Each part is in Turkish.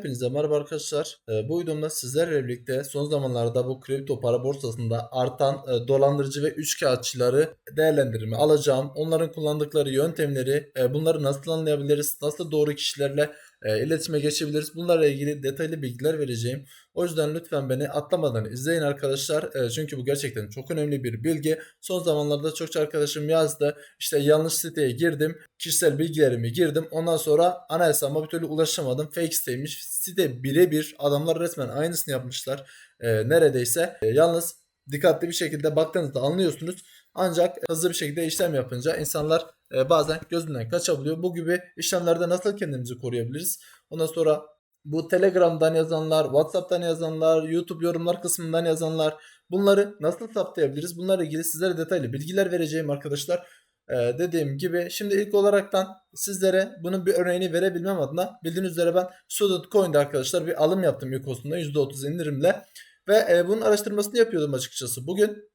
Hepinize merhaba arkadaşlar. Ee, Bu videomda sizlerle birlikte son zamanlarda bu kripto para borsasında artan e, dolandırıcı ve üçkağıtçıları değerlendirme alacağım. Onların kullandıkları yöntemleri, e, bunları nasıl anlayabiliriz, nasıl doğru kişilerle e, iletişime geçebiliriz. Bunlarla ilgili detaylı bilgiler vereceğim. O yüzden lütfen beni atlamadan izleyin arkadaşlar. E, Çünkü bu gerçekten çok önemli bir bilgi. Son zamanlarda çokça arkadaşım yazdı. İşte yanlış siteye girdim. Kişisel bilgilerimi girdim. Ondan sonra ana hesabıma bir türlü ulaşamadım. Fake siteymiş. Site birebir. Adamlar resmen aynısını yapmışlar. E, neredeyse. E, yalnız dikkatli bir şekilde baktığınızda anlıyorsunuz. Ancak hızlı bir şekilde işlem yapınca insanlar e, bazen gözünden kaçabiliyor. Bu gibi işlemlerde nasıl kendimizi koruyabiliriz? Ondan sonra bu Telegram'dan yazanlar, WhatsApp'tan yazanlar, YouTube yorumlar kısmından yazanlar bunları nasıl saptayabiliriz? Bunlarla ilgili sizlere detaylı bilgiler vereceğim arkadaşlar. Ee, dediğim gibi şimdi ilk olaraktan sizlere bunun bir örneğini verebilmem adına bildiğiniz üzere ben Student Coin'de arkadaşlar bir alım yaptım Yukos'unda %30 indirimle ve e, bunun araştırmasını yapıyordum açıkçası. Bugün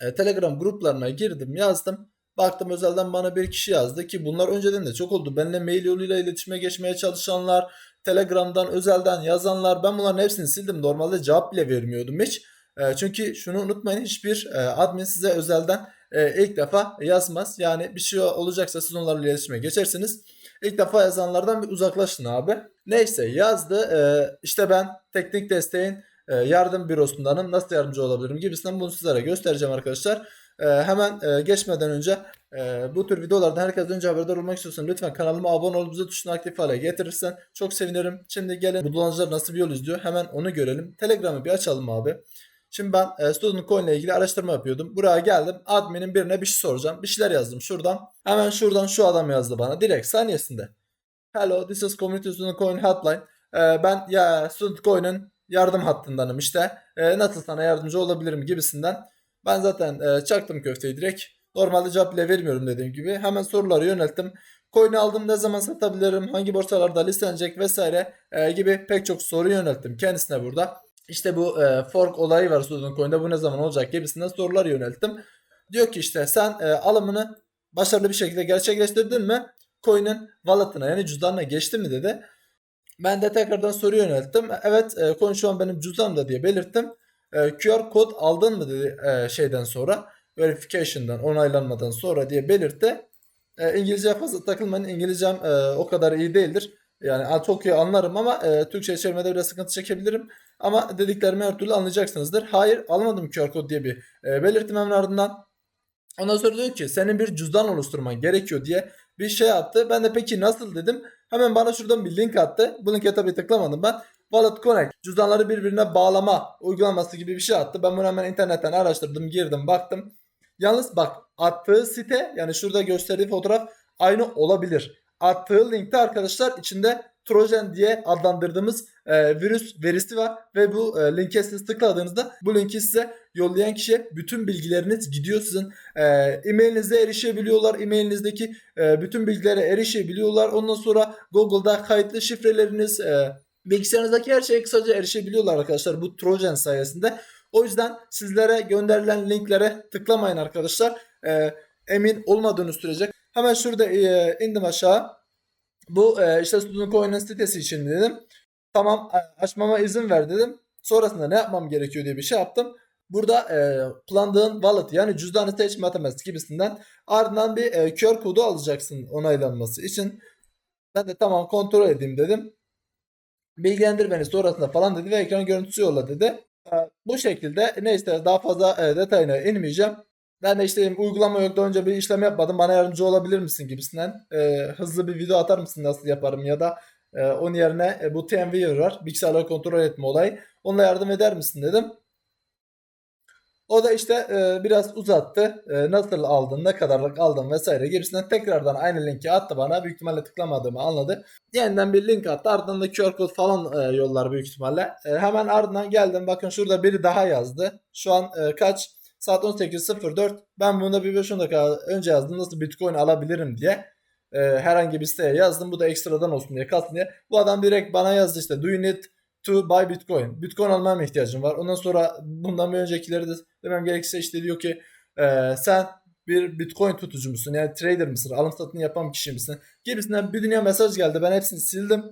e, Telegram gruplarına girdim yazdım. Baktım özelden bana bir kişi yazdı ki bunlar önceden de çok oldu. Benimle mail yoluyla iletişime geçmeye çalışanlar, Telegram'dan özelden yazanlar ben bunların hepsini sildim. Normalde cevap bile vermiyordum hiç. E, çünkü şunu unutmayın hiçbir e, admin size özelden e, ilk defa yazmaz. Yani bir şey olacaksa siz onlarla iletişime geçersiniz. İlk defa yazanlardan bir uzaklaşın abi. Neyse yazdı. E, işte ben teknik desteğin yardım bürosundanım. Nasıl yardımcı olabilirim gibisinden bunu sizlere göstereceğim arkadaşlar. E, hemen e, geçmeden önce e, bu tür videolardan herkes önce haberdar olmak istiyorsan lütfen kanalıma abone olup bize tuşunu aktif hale getirirsen çok sevinirim. Şimdi gelin bu dolandırıcılar nasıl bir yol izliyor hemen onu görelim. Telegram'ı bir açalım abi. Şimdi ben e, Student Coin ile ilgili araştırma yapıyordum. Buraya geldim. Admin'in birine bir şey soracağım. Bir şeyler yazdım şuradan. Hemen şuradan şu adam yazdı bana. Direkt saniyesinde. Hello, this is Community Student Coin Hotline. E, ben ya Student Coin'in yardım hattındanım işte. E, nasıl sana yardımcı olabilirim gibisinden. Ben zaten e, çaktım köfteyi direkt. Normalde cevap bile vermiyorum dediğim gibi. Hemen soruları yönelttim. Coin'i aldım ne zaman satabilirim, hangi borsalarda listelenecek vesaire e, gibi pek çok soru yönelttim kendisine burada. İşte bu e, fork olayı var Student Coin'de bu ne zaman olacak gibisinden sorular yönelttim. Diyor ki işte sen e, alımını başarılı bir şekilde gerçekleştirdin mi? Coin'in wallet'ına yani cüzdanına geçti mi dedi. Ben de tekrardan soru yönelttim. Evet e, an benim cüzdanımda diye belirttim. E, QR kod aldın mı dedi e, şeyden sonra. Verification'dan onaylanmadan sonra diye belirtti. E, İngilizceye fazla takılmayın. İngilizcem e, o kadar iyi değildir. Yani çok iyi anlarım ama e, Türkçe çevirmede biraz sıkıntı çekebilirim. Ama dediklerimi her türlü anlayacaksınızdır. Hayır almadım QR kod diye bir e, belirttim hemen ardından. Ondan sonra diyor ki senin bir cüzdan oluşturman gerekiyor diye bir şey attı. Ben de peki nasıl dedim. Hemen bana şuradan bir link attı. Bu linke tabii tıklamadım ben. Wallet Connect cüzdanları birbirine bağlama uygulaması gibi bir şey attı. Ben bunu hemen internetten araştırdım, girdim, baktım. Yalnız bak attığı site yani şurada gösterdiği fotoğraf aynı olabilir. Attığı linkte arkadaşlar içinde Trojan diye adlandırdığımız e, virüs verisi var ve bu e, linke siz tıkladığınızda bu linki size yollayan kişiye bütün bilgileriniz gidiyor sizin. E, e-mailinize erişebiliyorlar e-mailinizdeki e, bütün bilgilere erişebiliyorlar. Ondan sonra Google'da kayıtlı şifreleriniz e, bilgisayarınızdaki her şeye kısaca erişebiliyorlar arkadaşlar bu Trojan sayesinde. O yüzden sizlere gönderilen linklere tıklamayın arkadaşlar. E, emin olmadığınız sürece. Hemen şurada e, indim aşağı bu e, işte Student Coin'in sitesi için dedim. Tamam açmama izin ver dedim. Sonrasında ne yapmam gerekiyor diye bir şey yaptım. Burada e, kullandığın wallet yani cüzdanı seç matematik gibisinden ardından bir e, QR kodu alacaksın onaylanması için. Ben de tamam kontrol edeyim dedim. Bilgilendir beni sonrasında falan dedi ve ekran görüntüsü yolla dedi. E, bu şekilde neyse daha fazla e, detayına inmeyeceğim. Ben de işte uygulama yok önce bir işlem yapmadım bana yardımcı olabilir misin gibisinden e, hızlı bir video atar mısın nasıl yaparım ya da e, onun yerine e, bu TeamViewer var bilgisayarları kontrol etme olayı onunla yardım eder misin dedim. O da işte e, biraz uzattı. E, nasıl aldın, ne kadarlık aldın vesaire gibisinden tekrardan aynı linki attı bana. Büyük ihtimalle tıklamadığımı anladı. Yeniden bir link attı. Ardından da QR kod falan e, yollar büyük ihtimalle. E, hemen ardından geldim. Bakın şurada biri daha yazdı. Şu an e, kaç? Saat 18.04. Ben bunda bir 5-10 dakika önce yazdım. Nasıl Bitcoin alabilirim diye. E, herhangi bir siteye yazdım. Bu da ekstradan olsun diye kalsın diye. Bu adam direkt bana yazdı işte. Do you need to buy Bitcoin? Bitcoin almaya mı ihtiyacın var? Ondan sonra bundan bir öncekileri de demem gerekirse işte diyor ki e, sen bir Bitcoin tutucu musun? Yani trader mısın? Alım satımı yapan kişi misin? Gibisinden bir dünya mesaj geldi. Ben hepsini sildim.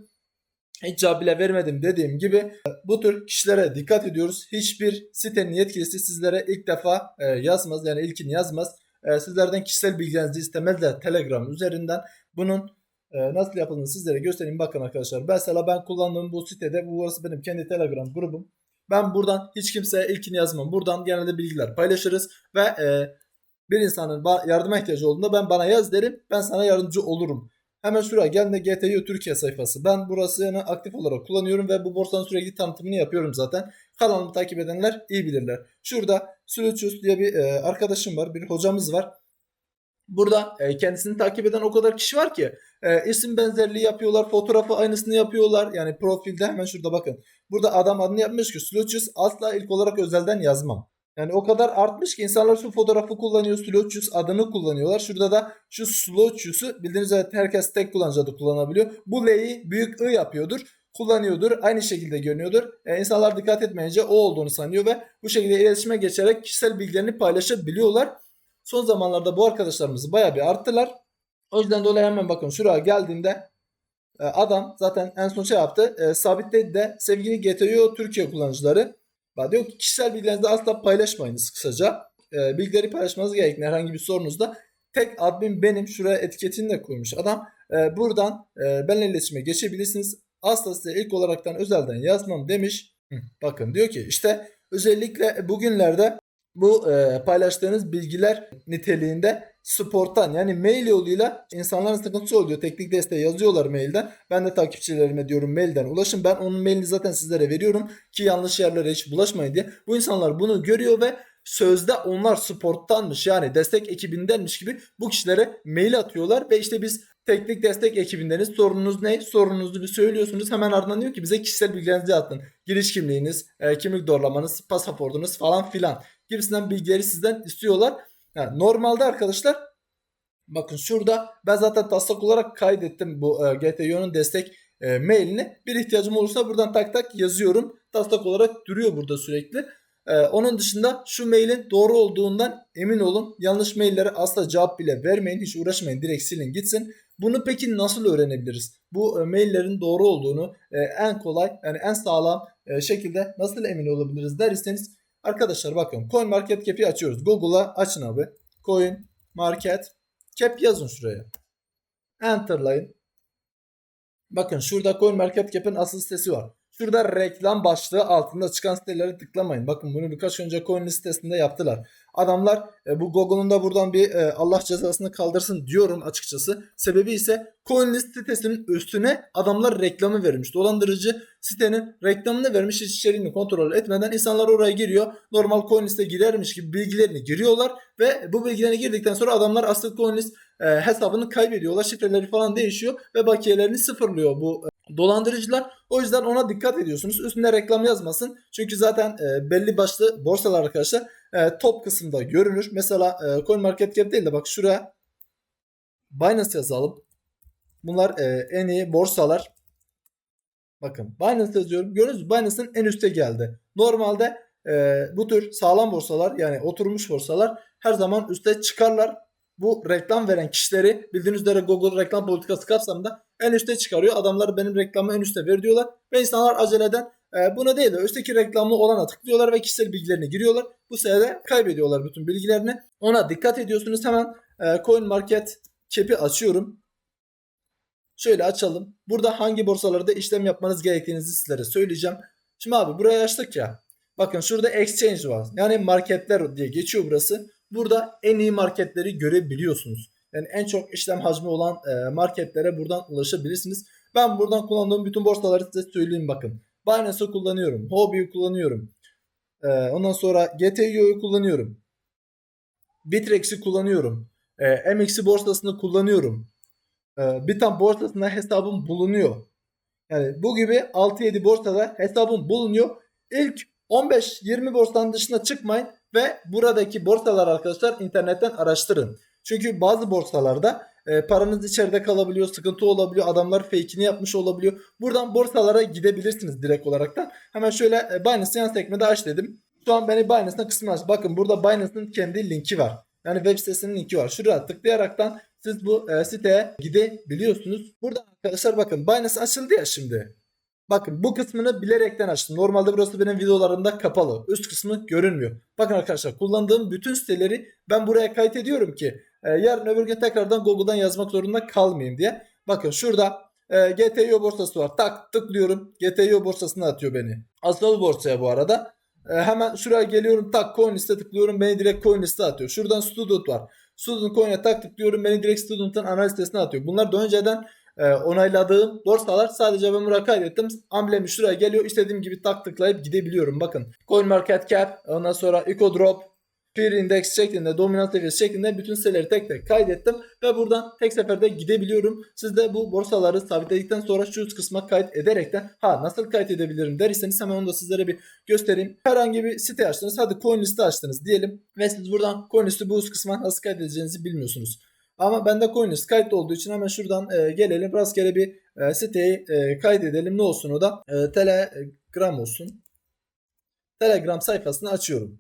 Cevap bile vermedim dediğim gibi e, bu tür kişilere dikkat ediyoruz. Hiçbir sitenin yetkilisi sizlere ilk defa e, yazmaz yani ilkini yazmaz. E, sizlerden kişisel bilgilerinizi istemez Telegram üzerinden bunun nasıl yapıldığını sizlere göstereyim. Bakın arkadaşlar mesela ben kullandığım bu sitede bu burası benim kendi Telegram grubum. Ben buradan hiç kimseye ilkini yazmam. Buradan genelde bilgiler paylaşırız ve bir insanın yardıma ihtiyacı olduğunda ben bana yaz derim. Ben sana yardımcı olurum. Hemen şuraya geldiğinde GTU Türkiye sayfası. Ben burasını aktif olarak kullanıyorum ve bu borsanın sürekli tanıtımını yapıyorum zaten. Kanalımı takip edenler iyi bilirler. Şurada Sülüçüs diye bir e, arkadaşım var, bir hocamız var. Burada e, kendisini takip eden o kadar kişi var ki e, isim benzerliği yapıyorlar, fotoğrafı aynısını yapıyorlar. Yani profilde hemen şurada bakın. Burada adam adını yapmış ki Sülüçüs asla ilk olarak özelden yazmam. Yani o kadar artmış ki insanlar şu fotoğrafı kullanıyor. Slochus adını kullanıyorlar. Şurada da şu Slochus'u bildiğiniz üzere herkes tek kullanıcı adı kullanabiliyor. Bu L'yi büyük I yapıyordur. Kullanıyordur. Aynı şekilde görünüyordur. E, insanlar dikkat etmeyince o olduğunu sanıyor ve bu şekilde iletişime geçerek kişisel bilgilerini paylaşabiliyorlar. Son zamanlarda bu arkadaşlarımızı bayağı bir arttılar. O yüzden dolayı hemen bakın şuraya geldiğinde e, adam zaten en son şey yaptı. E, sabitledi de sevgili GTO Türkiye kullanıcıları Bak diyor ki kişisel bilgilerinizi asla paylaşmayınız kısaca. E, bilgileri paylaşmanız gerektiğinde herhangi bir sorunuzda tek admin benim şuraya etiketini de koymuş adam. E, buradan e, benimle iletişime geçebilirsiniz. Asla size ilk olaraktan özelden yazmam demiş. Hı, bakın diyor ki işte özellikle bugünlerde bu e, paylaştığınız bilgiler niteliğinde sporttan yani mail yoluyla insanların sıkıntısı oluyor. Teknik desteği yazıyorlar mailden. Ben de takipçilerime diyorum mailden ulaşın. Ben onun mailini zaten sizlere veriyorum ki yanlış yerlere hiç bulaşmayın diye. Bu insanlar bunu görüyor ve sözde onlar sporttanmış yani destek ekibindenmiş gibi bu kişilere mail atıyorlar ve işte biz teknik destek ekibindeniz sorununuz ne sorununuzu bir söylüyorsunuz hemen ardından diyor ki bize kişisel bilgilerinizi atın giriş kimliğiniz e, kimlik doğrulamanız pasaportunuz falan filan gibisinden bilgileri sizden istiyorlar yani normalde arkadaşlar bakın şurada ben zaten taslak olarak kaydettim bu e, GTO'nun destek e, mailini. Bir ihtiyacım olursa buradan tak tak yazıyorum. Taslak olarak duruyor burada sürekli. E, onun dışında şu mailin doğru olduğundan emin olun. Yanlış maillere asla cevap bile vermeyin. Hiç uğraşmayın. Direkt silin gitsin. Bunu peki nasıl öğrenebiliriz? Bu e, maillerin doğru olduğunu e, en kolay yani en sağlam e, şekilde nasıl emin olabiliriz derseniz Arkadaşlar bakın Coin Market Cap'i açıyoruz. Google'a açın abi. Coin Market Cap yazın şuraya. Enter'layın. Bakın şurada Coin Market Cap'in asıl sitesi var. Şurada reklam başlığı altında çıkan sitelere tıklamayın. Bakın bunu birkaç önce Coin sitesinde yaptılar. Adamlar e, bu Google'un da buradan bir e, Allah cezasını kaldırsın diyorum açıkçası. Sebebi ise CoinList sitesinin üstüne adamlar reklamı vermiş. Dolandırıcı sitenin reklamını vermiş hiç içeriğini kontrol etmeden insanlar oraya giriyor. Normal CoinList'e girermiş gibi bilgilerini giriyorlar ve bu bilgilerini girdikten sonra adamlar asıl CoinList e, hesabını kaybediyorlar. Şifreleri falan değişiyor ve bakiyelerini sıfırlıyor bu e, dolandırıcılar. O yüzden ona dikkat ediyorsunuz. Üstünde reklam yazmasın. Çünkü zaten e, belli başlı borsalar arkadaşlar e, top kısımda görünür. Mesela e, CoinMarketCap değil de bak şuraya Binance yazalım. Bunlar e, en iyi borsalar. Bakın Binance yazıyorum. Gördünüz mü? Binance'ın en üste geldi. Normalde e, bu tür sağlam borsalar yani oturmuş borsalar her zaman üste çıkarlar. Bu reklam veren kişileri bildiğiniz üzere Google reklam politikası kapsamında en üste çıkarıyor. Adamlar benim reklamı en üste ver diyorlar. Ve insanlar aceleden e, buna değil de üstteki reklamlı olana tıklıyorlar ve kişisel bilgilerini giriyorlar. Bu sayede kaybediyorlar bütün bilgilerini. Ona dikkat ediyorsunuz. Hemen e, Coin Market Cap'i açıyorum. Şöyle açalım. Burada hangi borsalarda işlem yapmanız gerektiğinizi sizlere söyleyeceğim. Şimdi abi buraya açtık ya. Bakın şurada exchange var. Yani marketler diye geçiyor burası. Burada en iyi marketleri görebiliyorsunuz. Yani en çok işlem hacmi olan e, marketlere buradan ulaşabilirsiniz. Ben buradan kullandığım bütün borsaları size söyleyeyim bakın. Binance'ı kullanıyorum. Huobi'yi kullanıyorum. E, ondan sonra GTU'yu kullanıyorum. Bitrex'i kullanıyorum. E, MX'i borsasını kullanıyorum. Bitam borsasında hesabım bulunuyor. Yani bu gibi 6-7 borsada hesabım bulunuyor. İlk 15-20 borsanın dışına çıkmayın ve buradaki borsalar arkadaşlar internetten araştırın. Çünkü bazı borsalarda e, paranız içeride kalabiliyor, sıkıntı olabiliyor, adamlar fake'ini yapmış olabiliyor. Buradan borsalara gidebilirsiniz direkt olaraktan. Hemen şöyle e, Binance yan sekmede aç dedim. Şu an beni Binance'ın kısmına aç. Bakın burada Binance'ın kendi linki var. Yani web sitesinin linki var. Şuraya tıklayaraktan siz bu e, siteye gidebiliyorsunuz. Burada arkadaşlar bakın Binance açıldı ya şimdi. Bakın bu kısmını bilerekten açtım. Normalde burası benim videolarımda kapalı. Üst kısmı görünmüyor. Bakın arkadaşlar kullandığım bütün siteleri ben buraya kayıt ediyorum ki e, yarın öbür gün tekrardan Google'dan yazmak zorunda kalmayayım diye. Bakın şurada e, GTO borsası var. Tak tıklıyorum. GTO borsasına atıyor beni. Asıl borsaya bu arada. E, hemen şuraya geliyorum tak coin liste tıklıyorum beni direkt coin liste atıyor. Şuradan student var. Student coin'e tak tıklıyorum beni direkt student'ın analiz sitesine atıyor. Bunlar daha önceden e, onayladığım borsalar sadece ben buraya kaydettim. Amblemi şuraya geliyor. İstediğim gibi tak tıklayıp gidebiliyorum. Bakın CoinMarketCap ondan sonra EcoDrop Peer Index şeklinde, dominant seviyesi şeklinde bütün siteleri tek tek kaydettim ve buradan tek seferde gidebiliyorum. Siz de bu borsaları sabitledikten sonra şu üst kısma kayıt ederekten ha nasıl kayıt edebilirim derseniz hemen onu da sizlere bir göstereyim. Herhangi bir site açtınız. Hadi coin liste açtınız diyelim ve siz buradan coin listi bu üst kısma nasıl kaydedeceğinizi bilmiyorsunuz. Ama bende CoinList kayıtlı olduğu için hemen şuradan e, gelelim. Rastgele bir e, siteyi e, kaydedelim. Ne olsun o da? E, Telegram olsun. Telegram sayfasını açıyorum.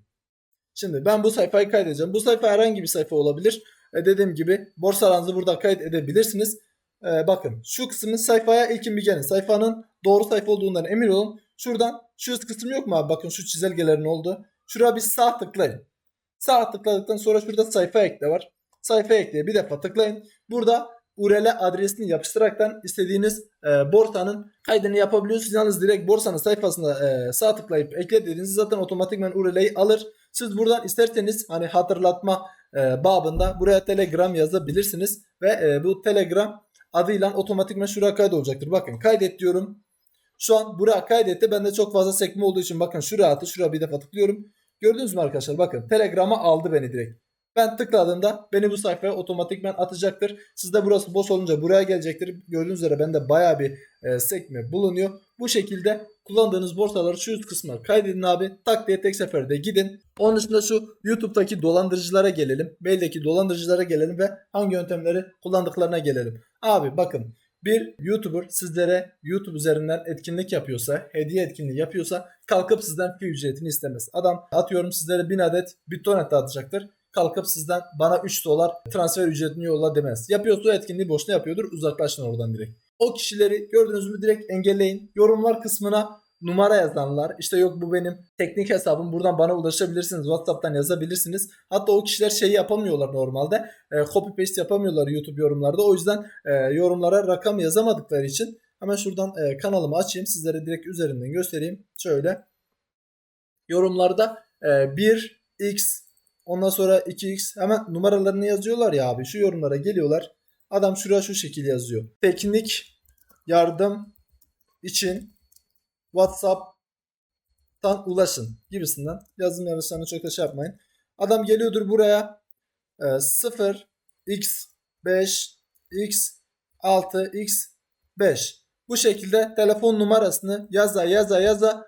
Şimdi ben bu sayfayı kaydedeceğim. Bu sayfa herhangi bir sayfa olabilir. E, dediğim gibi borsalarınızı burada kayıt edebilirsiniz. E, bakın şu kısmın sayfaya ilkin bir gelin. Sayfanın doğru sayfa olduğundan emin olun. Şuradan şu üst kısım yok mu abi? Bakın şu çizelgelerin oldu. Şuraya bir sağ tıklayın. Sağ tıkladıktan sonra şurada sayfa ekle var. Sayfa ekle bir defa tıklayın. Burada URL adresini yapıştıraraktan istediğiniz e, borsanın kaydını yapabiliyorsunuz. Yalnız direkt borsanın sayfasına e, sağ tıklayıp ekle dediğinizde zaten otomatikman URL'yi alır. Siz buradan isterseniz hani hatırlatma e, babında buraya Telegram yazabilirsiniz ve e, bu Telegram adıyla otomatikman şuraya kaydolacaktır. Bakın kaydet diyorum. Şu an buraya kaydetti. Bende çok fazla sekme olduğu için bakın şuraya attı. Şuraya bir defa tıklıyorum. Gördünüz mü arkadaşlar? Bakın Telegram'a aldı beni direkt. Ben tıkladığımda beni bu sayfaya otomatikman atacaktır. Sizde burası boş olunca buraya gelecektir. Gördüğünüz üzere bende baya bir e, sekme bulunuyor. Bu şekilde kullandığınız borsaları şu üst kısma kaydedin abi. Tak diye tek seferde gidin. Onun dışında şu YouTube'daki dolandırıcılara gelelim. Mail'deki dolandırıcılara gelelim ve hangi yöntemleri kullandıklarına gelelim. Abi bakın bir YouTuber sizlere YouTube üzerinden etkinlik yapıyorsa, hediye etkinliği yapıyorsa kalkıp sizden fee ücretini istemez. Adam atıyorum sizlere 1000 adet BitTorrent dağıtacaktır kalkıp sizden bana 3 dolar transfer ücretini yolla demez. Yapıyorsa o etkinliği boşuna yapıyordur. Uzaklaşın oradan direkt. O kişileri gördüğünüz mü direkt engelleyin. Yorumlar kısmına numara yazanlar işte yok bu benim teknik hesabım buradan bana ulaşabilirsiniz WhatsApp'tan yazabilirsiniz. Hatta o kişiler şey yapamıyorlar normalde e, copy paste yapamıyorlar YouTube yorumlarda o yüzden e, yorumlara rakam yazamadıkları için hemen şuradan e, kanalımı açayım sizlere direkt üzerinden göstereyim. Şöyle yorumlarda e, 1x Ondan sonra 2x hemen numaralarını yazıyorlar ya abi. Şu yorumlara geliyorlar. Adam şuraya şu şekil yazıyor. Teknik yardım için WhatsApp'tan ulaşın gibisinden. Yazım yanlışlarını çok da şey yapmayın. Adam geliyordur buraya e, 0 x 5 x 6 x 5 bu şekilde telefon numarasını yaza yaza yaza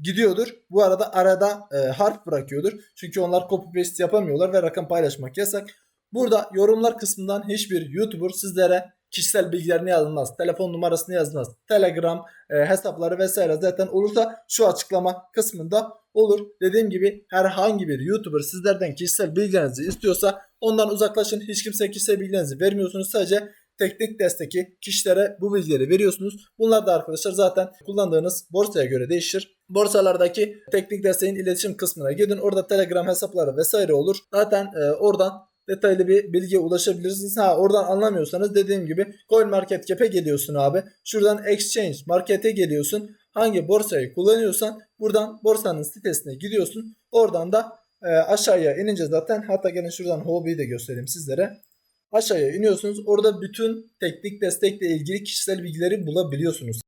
gidiyordur. Bu arada arada e, harf bırakıyordur. Çünkü onlar copy paste yapamıyorlar ve rakam paylaşmak yasak. Burada yorumlar kısmından hiçbir YouTuber sizlere kişisel bilgilerini yazmaz. Telefon numarasını yazmaz. Telegram e, hesapları vesaire zaten olursa şu açıklama kısmında olur. Dediğim gibi herhangi bir YouTuber sizlerden kişisel bilgilerinizi istiyorsa ondan uzaklaşın. Hiç kimse kişisel bilgilerinizi vermiyorsunuz. Sadece teknik desteki kişilere bu bilgileri veriyorsunuz. Bunlar da arkadaşlar zaten kullandığınız borsaya göre değişir. Borsalardaki teknik desteğin iletişim kısmına gidin. Orada Telegram hesapları vesaire olur. Zaten e, oradan detaylı bir bilgiye ulaşabilirsiniz. Ha oradan anlamıyorsanız dediğim gibi CoinMarketCap'e geliyorsun abi. Şuradan Exchange Market'e geliyorsun. Hangi borsayı kullanıyorsan buradan borsanın sitesine gidiyorsun. Oradan da e, aşağıya inince zaten hatta gelin şuradan Hobby'yi de göstereyim sizlere. Aşağıya iniyorsunuz. Orada bütün teknik destekle ilgili kişisel bilgileri bulabiliyorsunuz.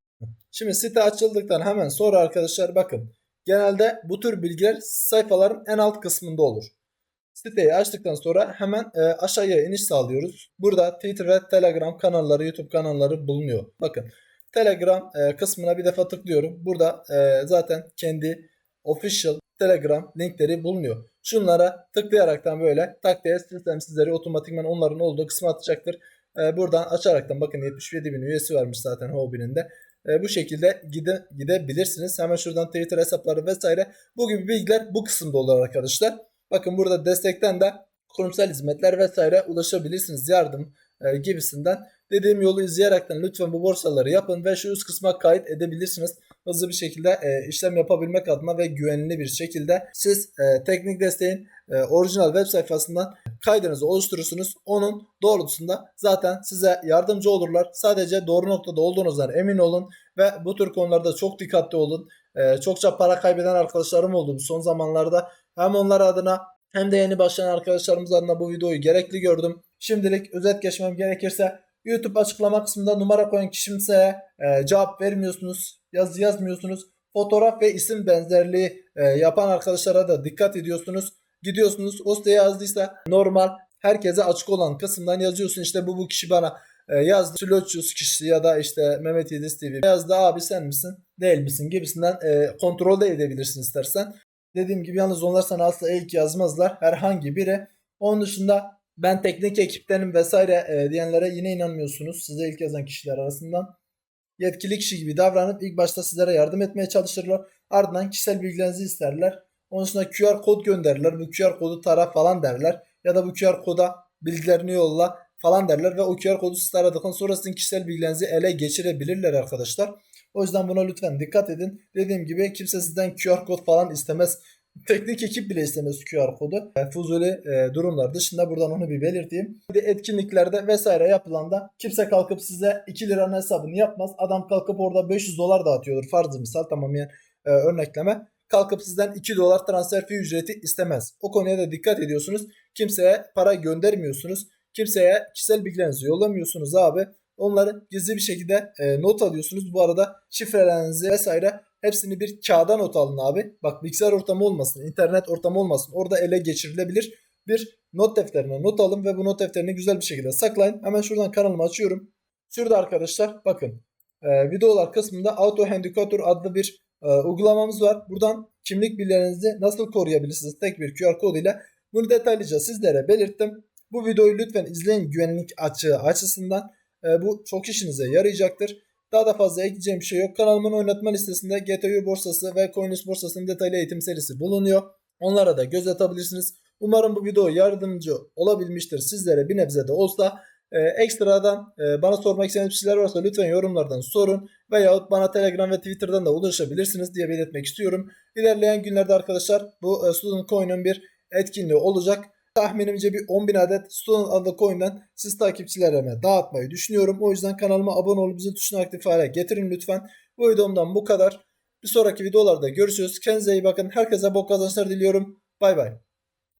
Şimdi site açıldıktan hemen sonra arkadaşlar bakın. Genelde bu tür bilgiler sayfaların en alt kısmında olur. Siteyi açtıktan sonra hemen e, aşağıya iniş sağlıyoruz. Burada Twitter ve Telegram kanalları, YouTube kanalları bulunuyor. Bakın Telegram e, kısmına bir defa tıklıyorum. Burada e, zaten kendi official Telegram linkleri bulunuyor. Şunlara tıklayaraktan böyle tak diye sistem sizleri otomatikman onların olduğu kısma atacaktır. E, buradan açaraktan bakın 77 bin üyesi varmış zaten Hobby'nin de. E, bu şekilde gide, gidebilirsiniz. Hemen şuradan Twitter hesapları vesaire. Bu gibi bilgiler bu kısımda olur arkadaşlar. Bakın burada destekten de kurumsal hizmetler vesaire ulaşabilirsiniz. Yardım e, gibisinden. Dediğim yolu izleyerekten lütfen bu borsaları yapın ve şu üst kısma kayıt edebilirsiniz. Hızlı bir şekilde e, işlem yapabilmek adına ve güvenli bir şekilde siz e, teknik desteğin e, orijinal web sayfasından kaydınızı oluşturursunuz. Onun doğrultusunda zaten size yardımcı olurlar. Sadece doğru noktada olduğunuzdan emin olun ve bu tür konularda çok dikkatli olun. E, çokça para kaybeden arkadaşlarım oldu bu son zamanlarda. Hem onlar adına hem de yeni başlayan arkadaşlarımız adına bu videoyu gerekli gördüm. Şimdilik özet geçmem gerekirse YouTube açıklama kısmında numara koyan kimseye e, cevap vermiyorsunuz, yazı yazmıyorsunuz. Fotoğraf ve isim benzerliği e, yapan arkadaşlara da dikkat ediyorsunuz. Gidiyorsunuz o yazdıysa normal herkese açık olan kısımdan yazıyorsun. İşte bu bu kişi bana e, yazdı. Sloçyus kişisi ya da işte Mehmet Yediz TV yazdı abi sen misin değil misin gibisinden e, kontrol de edebilirsin istersen. Dediğim gibi yalnız onlar sana asla ilk yazmazlar herhangi biri. Onun dışında ben teknik ekiptenim vesaire e, diyenlere yine inanmıyorsunuz. Size ilk yazan kişiler arasından yetkili kişi gibi davranıp ilk başta sizlere yardım etmeye çalışırlar. Ardından kişisel bilgilerinizi isterler. Onun dışında QR kod gönderirler. Bu QR kodu tara falan derler. Ya da bu QR koda bilgilerini yolla falan derler ve o QR kodu siz taradıktan sonra sizin kişisel bilgilerinizi ele geçirebilirler arkadaşlar. O yüzden buna lütfen dikkat edin. Dediğim gibi kimse sizden QR kod falan istemez. Teknik ekip bile istemez QR kodu. Fuzuli e, durumlar dışında buradan onu bir belirteyim. Bir de etkinliklerde vesaire yapılanda kimse kalkıp size 2 liranın hesabını yapmaz. Adam kalkıp orada 500 dolar dağıtıyordur farzı misal tamamen e, örnekleme. Kalkıp sizden 2 dolar transfer fee ücreti istemez. O konuya da dikkat ediyorsunuz. Kimseye para göndermiyorsunuz. Kimseye kişisel bilgilerinizi yollamıyorsunuz abi. Onları gizli bir şekilde e, not alıyorsunuz. Bu arada şifrelerinizi vesaire hepsini bir kağıda not alın abi. Bak bilgisayar ortamı olmasın, internet ortamı olmasın. Orada ele geçirilebilir bir not defterine not alın ve bu not defterini güzel bir şekilde saklayın. Hemen şuradan kanalımı açıyorum. Şurada arkadaşlar bakın e, videolar kısmında Auto Handicator adlı bir e, uygulamamız var. Buradan kimlik bilgilerinizi nasıl koruyabilirsiniz tek bir QR kod ile bunu detaylıca sizlere belirttim. Bu videoyu lütfen izleyin güvenlik açığı açısından. E, bu çok işinize yarayacaktır. Daha da fazla ekleyeceğim bir şey yok. Kanalımın oynatma listesinde GTU borsası ve Coinlist borsasının detaylı eğitim serisi bulunuyor. Onlara da göz atabilirsiniz. Umarım bu video yardımcı olabilmiştir sizlere bir nebze de olsa. Ee, ekstradan e, bana sormak istediğiniz şeyler varsa lütfen yorumlardan sorun. Veyahut bana Telegram ve Twitter'dan da ulaşabilirsiniz diye belirtmek istiyorum. İlerleyen günlerde arkadaşlar bu e, Student Coin'in bir etkinliği olacak tahminimce bir 10.000 adet Student adlı coin'den siz takipçilerime dağıtmayı düşünüyorum. O yüzden kanalıma abone olup bizi tuşunu aktif hale getirin lütfen. Bu videomdan bu kadar. Bir sonraki videolarda görüşürüz. Kendinize iyi bakın. Herkese bol kazançlar diliyorum. Bay bay.